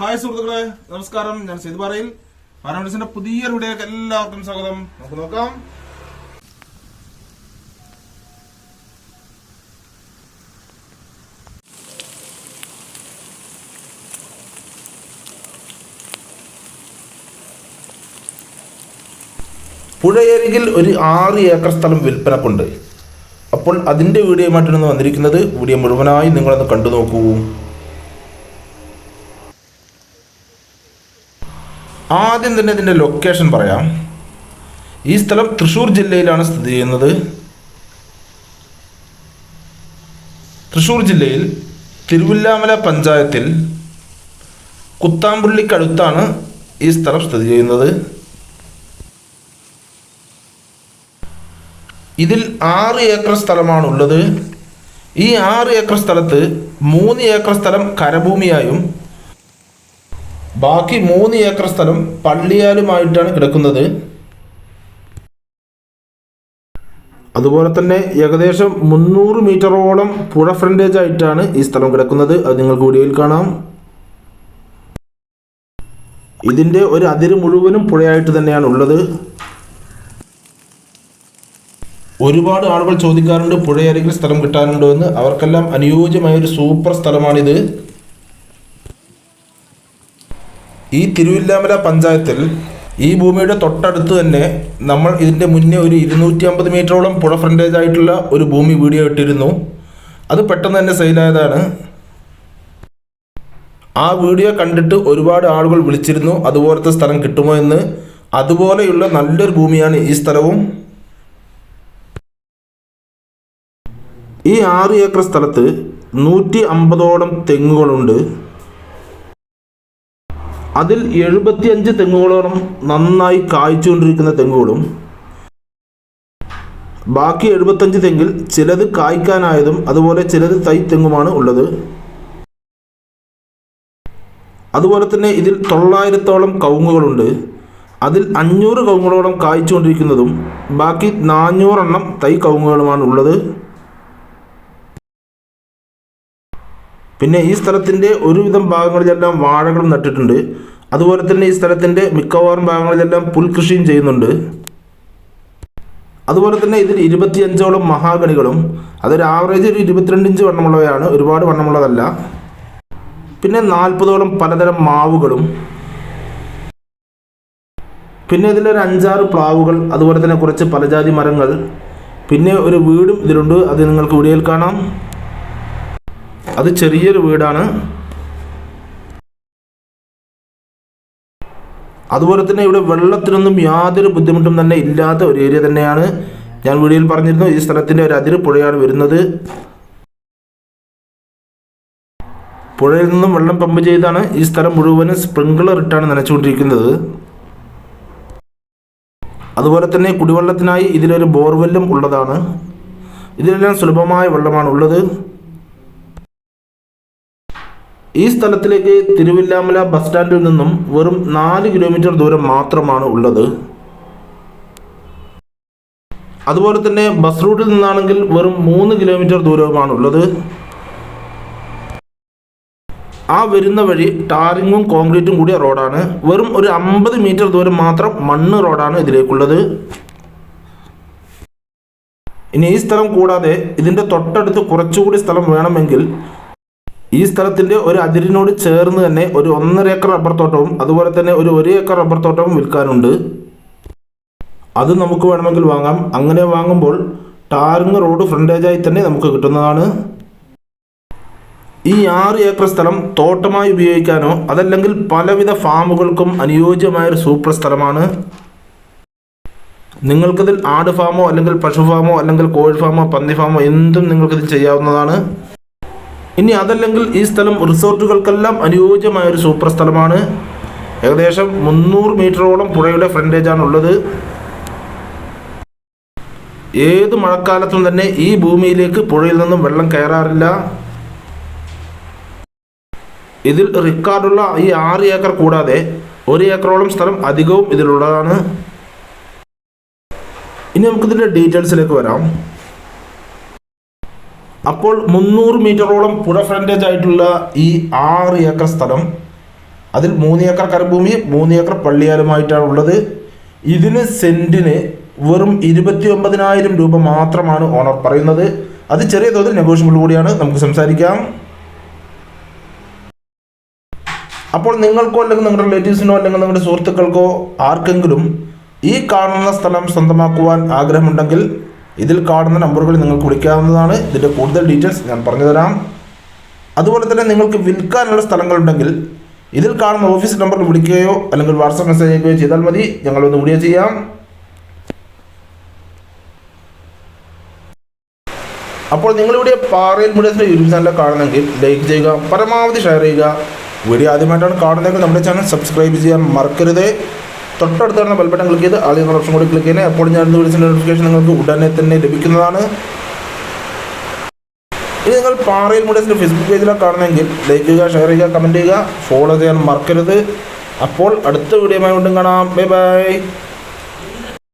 Hi സുഹൃത്തുക്കളെ നമസ്കാരം. ഞാൻ സീതുപാറയിൽ പാരാമഡിസിന്റെ പുതിയ വീഡിയോക്ക് എല്ലാവർക്കും സ്വാഗതം. നമുക്ക് നോക്കാം. പുഴയരികിൽ ഒരു ആറ് ഏക്കർ സ്ഥലം വിൽപ്പനക്കുണ്ട്. അപ്പോൾ അതിന്റെ വീഡിയോയുമായിട്ടാണ് വന്നിരിക്കുന്നത്. വീഡിയോ മുഴുവനായി നിങ്ങളൊന്ന് കണ്ടു നോക്കൂ. ആദ്യം തന്നെ ഇതിന്റെ ലൊക്കേഷൻ പറയാം. ഈ സ്ഥലം തൃശ്ശൂർ ജില്ലയിലാണ് സ്ഥിതി ചെയ്യുന്നത്. തൃശ്ശൂർ ജില്ലയിൽ തിരുവില്ലാമല പഞ്ചായത്തിൽ കുത്താമ്പുള്ളിക്കടുത്താണ് ഈ സ്ഥലം സ്ഥിതി ചെയ്യുന്നത്. ഇതിൽ ആറ് ഏക്കർ സ്ഥലമാണ് ഉള്ളത് ഈ ആറ് ഏക്കർ സ്ഥലത്ത് മൂന്ന് ഏക്കർ സ്ഥലം കരഭൂമിയായും ബാക്കി മൂന്ന് ഏക്കർ സ്ഥലം പള്ളിയാലുമായിട്ടാണ് കിടക്കുന്നത്. അതുപോലെ തന്നെ ഏകദേശം മുന്നൂറ് മീറ്ററോളം പുഴ ഫ്രണ്ടേജ് ആയിട്ടാണ് ഈ സ്ഥലം കിടക്കുന്നത്. അത് നിങ്ങൾക്ക് വീഡിയോയിൽ കാണാം. ഇതിന്റെ ഒരു അതിര് മുഴുവനും പുഴയായിട്ട് തന്നെയാണ് ഉള്ളത്. ഒരുപാട് ആളുകൾ ചോദിക്കാറുണ്ട് പുഴയരികിൽ സ്ഥലം കിട്ടാനുണ്ടോ എന്ന്. അവർക്കെല്ലാം അനുയോജ്യമായ ഒരു സൂപ്പർ സ്ഥലമാണിത്. ഈ തിരുവില്ലാമല പഞ്ചായത്തിൽ ഈ ഭൂമിയുടെ തൊട്ടടുത്ത് തന്നെ നമ്മൾ ഇതിന്റെ മുന്നേ ഒരു ഇരുന്നൂറ്റി അമ്പത് മീറ്ററോളം പുഴ ഫ്രണ്ടേജ് ആയിട്ടുള്ള ഒരു ഭൂമി വീഡിയോ ഇട്ടിരുന്നു. അത് പെട്ടെന്ന് തന്നെ സെയിലായതാണ് ആ വീഡിയോ കണ്ടിട്ട് ഒരുപാട് ആളുകൾ വിളിച്ചിരുന്നു അതുപോലത്തെ സ്ഥലം കിട്ടുമോ എന്ന്? അതുപോലെയുള്ള നല്ലൊരു ഭൂമിയാണ് ഈ സ്ഥലവും. ഈ ആറ് ഏക്കർ സ്ഥലത്ത് നൂറ്റി അമ്പതോളം തെങ്ങുകളുണ്ട്. അതിൽ എഴുപത്തിയഞ്ച് തെങ്ങുകളോളം നന്നായി കായ്ച്ചുകൊണ്ടിരിക്കുന്ന തെങ്ങുകളും ബാക്കി എഴുപത്തഞ്ച് തെങ്ങിൽ ചിലത് കായ്ക്കാനായതും അതുപോലെ ചിലത് തൈ തെങ്ങുമാണ് ഉള്ളത്. അതുപോലെ തന്നെ ഇതിൽ തൊള്ളായിരത്തോളം കവുങ്ങുകളുണ്ട്. അതിൽ അഞ്ഞൂറ് കവുങ്ങുകളോളം കായ്ച്ചുകൊണ്ടിരിക്കുന്നതും ബാക്കി നാനൂറെണ്ണം തൈ കവുങ്ങുകളുമാണ് ഉള്ളത്. പിന്നെ ഈ സ്ഥലത്തിന്റെ ഒരുവിധം ഭാഗങ്ങളിലെല്ലാം വാഴകളും നട്ടിട്ടുണ്ട്. അതുപോലെ തന്നെ ഈ സ്ഥലത്തിന്റെ മിക്കവാറും ഭാഗങ്ങളിലെല്ലാം പുൽകൃഷിയും ചെയ്യുന്നുണ്ട്. അതുപോലെ തന്നെ ഇതിൽ ഇരുപത്തിയഞ്ചോളം മഹാഗണികളും അതൊരു ആവറേജ് ഒരു ഇരുപത്തിരണ്ട് ഇഞ്ച് വണ്ണമുള്ളവയാണ് ഒരുപാട് വണ്ണമുള്ളതല്ല. പിന്നെ നാൽപ്പതോളം പലതരം മാവുകളും. പിന്നെ ഇതിൽ ഇതിലൊരു അഞ്ചാറ് പ്ലാവുകൾ അതുപോലെ തന്നെ കുറച്ച് പലജാതി മരങ്ങൾ. പിന്നെ ഒരു വീടും ഇതിലുണ്ട് അത് നിങ്ങൾക്ക് വീഡിയോയിൽ കാണാം. അത് ചെറിയൊരു വീടാണ്. അതുപോലെ തന്നെ ഇവിടെ വെള്ളത്തിനൊന്നും യാതൊരു ബുദ്ധിമുട്ടും തന്നെ ഇല്ലാത്ത ഒരു ഏരിയ തന്നെയാണ് ഞാൻ വീഡിയോയിൽ പറഞ്ഞിരുന്നു. ഈ സ്ഥലത്തിന്റെ ഒരു അതിര് പുഴയാണ് വരുന്നത്. പുഴയിൽ നിന്നും വെള്ളം പമ്പ് ചെയ്താണ് ഈ സ്ഥലം മുഴുവനും സ്പ്രിംഗ്ലർ ഇട്ടാണ് നനച്ചുകൊണ്ടിരിക്കുന്നത്. അതുപോലെ തന്നെ കുടിവെള്ളത്തിനായി ഇതിലൊരു ബോർവെല്ലും ഉള്ളതാണ്. ഇതിലെല്ലാം സുലഭമായ വെള്ളമാണ് ഉള്ളത് ഈ സ്ഥലത്തിലേക്ക് തിരുവില്ലാമല ബസ് സ്റ്റാൻഡിൽ നിന്നും വെറും നാല് കിലോമീറ്റർ ദൂരം മാത്രമാണ് ഉള്ളത്. അതുപോലെ തന്നെ ബസ് റൂട്ടിൽ നിന്നാണെങ്കിൽ വെറും മൂന്ന് കിലോമീറ്റർ ദൂരവുമാണ് ഉള്ളത്. ആ വരുന്ന വഴി ടാറിങ്ങും കോൺക്രീറ്റും കൂടിയ റോഡാണ്. വെറും ഒരു അമ്പത് മീറ്റർ ദൂരം മാത്രം മണ്ണ് റോഡാണ് ഇതിലേക്കുള്ളത്. ഇനി ഈ സ്ഥലം കൂടാതെ ഇതിന്റെ തൊട്ടടുത്ത് കുറച്ചുകൂടി സ്ഥലം വേണമെങ്കിൽ ഈ സ്ഥലത്തിന്റെ ഒരു അതിരിനോട് ചേർന്ന് തന്നെ ഒരു ഒന്നര ഏക്കർ റബ്ബർ തോട്ടവും അതുപോലെ തന്നെ ഒരു ഒരു ഏക്കർ റബ്ബർ തോട്ടവും വിൽക്കാനുണ്ട്. അത് നമുക്ക് വേണമെങ്കിൽ വാങ്ങാം. അങ്ങനെ വാങ്ങുമ്പോൾ ടാറിങ് റോഡ് ഫ്രണ്ടേജായി തന്നെ നമുക്ക് കിട്ടുന്നതാണ്. ഈ ആറ് ഏക്കർ സ്ഥലം തോട്ടമായി ഉപയോഗിക്കാനോ അതല്ലെങ്കിൽ പലവിധ ഫാമുകൾക്കും അനുയോജ്യമായ ഒരു സൂപ്പർ സ്ഥലമാണ്. നിങ്ങൾക്കിതിൽ ആട് ഫാമോ അല്ലെങ്കിൽ പശു ഫാമോ അല്ലെങ്കിൽ കോഴി ഫാമോ പന്നി ഫാമോ എന്തും നിങ്ങൾക്കിതിൽ ചെയ്യാവുന്നതാണ്. ഇനി അതല്ലെങ്കിൽ ഈ സ്ഥലം റിസോർട്ടുകൾക്കെല്ലാം അനുയോജ്യമായ ഒരു സൂപ്പർ സ്ഥലമാണ്. ഏകദേശം മുന്നൂറ് മീറ്ററോളം പുഴയുടെ ഫ്രണ്ടേജാണ് ഉള്ളത് ഏത് മഴക്കാലത്തും തന്നെ ഈ ഭൂമിയിലേക്ക് പുഴയിൽ നിന്നും വെള്ളം കയറാറില്ല. ഇതിൽ റിക്കാർഡുള്ള ഈ ആറ് ഏക്കർ കൂടാതെ ഒരു ഏക്കറോളം സ്ഥലം അധികവും ഇതിലുള്ളതാണ്. ഇനി നമുക്കിതിന്റെ ഡീറ്റെയിൽസിലേക്ക് വരാം. അപ്പോൾ മുന്നൂറ് മീറ്ററോളം പുഴ ഫ്രണ്ടേജ് ആയിട്ടുള്ള ഈ ആറ് ഏക്കർ സ്ഥലം അതിൽ മൂന്ന് ഏക്കർ കരഭൂമി മൂന്ന് ഏക്കർ പള്ളിയാലുമായിട്ടാണ് ഉള്ളത്. ഇതിന് സെന്റിന് വെറും ഇരുപത്തി ഒമ്പതിനായിരം രൂപ മാത്രമാണ് ഓണർ പറയുന്നത്. അത് ചെറിയ തോതിൽ നെഗോഷ്യബിൾ കൂടിയാണ്. നമുക്ക് സംസാരിക്കാം. അപ്പോൾ നിങ്ങൾക്കോ അല്ലെങ്കിൽ നിങ്ങളുടെ റിലേറ്റീവ്സിനോ അല്ലെങ്കിൽ നിങ്ങളുടെ സുഹൃത്തുക്കൾക്കോ ആർക്കെങ്കിലും ഈ കാണുന്ന സ്ഥലം സ്വന്തമാക്കുവാൻ ആഗ്രഹമുണ്ടെങ്കിൽ ഇതിൽ കാണുന്ന നമ്പറുകളിൽ നിങ്ങൾക്ക് വിളിക്കാവുന്നതാണ്. ഇതിന്റെ കൂടുതൽ ഡീറ്റെയിൽസ് ഞാൻ പറഞ്ഞു തരാം അതുപോലെ തന്നെ നിങ്ങൾക്ക് വിൽക്കാനുള്ള സ്ഥലങ്ങളുണ്ടെങ്കിൽ ഇതിൽ കാണുന്ന ഓഫീസ് നമ്പറിൽ വിളിക്കുകയോ അല്ലെങ്കിൽ വാട്സപ്പ് മെസ്സേജ് അയക്കുകയോ ചെയ്താൽ മതി. ഞങ്ങളൊന്ന് വീഡിയോ ചെയ്യാം. അപ്പോൾ നിങ്ങളിവിടെ പാറയിൽ മുടിയത്തിന്റെ യൂട്യൂബ് ചാനൽ കാണുന്നെങ്കിൽ ലൈക്ക് ചെയ്യുക പരമാവധി ഷെയർ ചെയ്യുക. വീഡിയോ ആദ്യമായിട്ടാണ് കാണുന്നതെങ്കിൽ നമ്മുടെ ചാനൽ സബ്സ്ക്രൈബ് ചെയ്യാൻ മറക്കരുത്. തൊട്ടടുത്ത് വരുന്ന ക്ലിക്ക് ചെയ്ത് എന്ന ഓപ്ഷൻ കൂടി ക്ലിക്ക് ചെയ്യുന്നത് അപ്പോൾ ഞാൻ വിളിച്ച നോട്ടിഫിക്കേഷൻ നിങ്ങൾക്ക് ഉടനെ തന്നെ ലഭിക്കുന്നതാണ്. ഇനി നിങ്ങൾ പാറയിൽ മുടിയത്തിന്റെ ഫേസ്ബുക്ക് പേജിലാണ് കാണണമെങ്കിൽ ലൈക്ക് ചെയ്യുക ഷെയർ ചെയ്യുക കമന്റ് ചെയ്യുക. ഫോളോ ചെയ്യാൻ മറക്കരുത്. അപ്പോൾ അടുത്ത വീഡിയോ വീണ്ടും കാണാം. Bye bye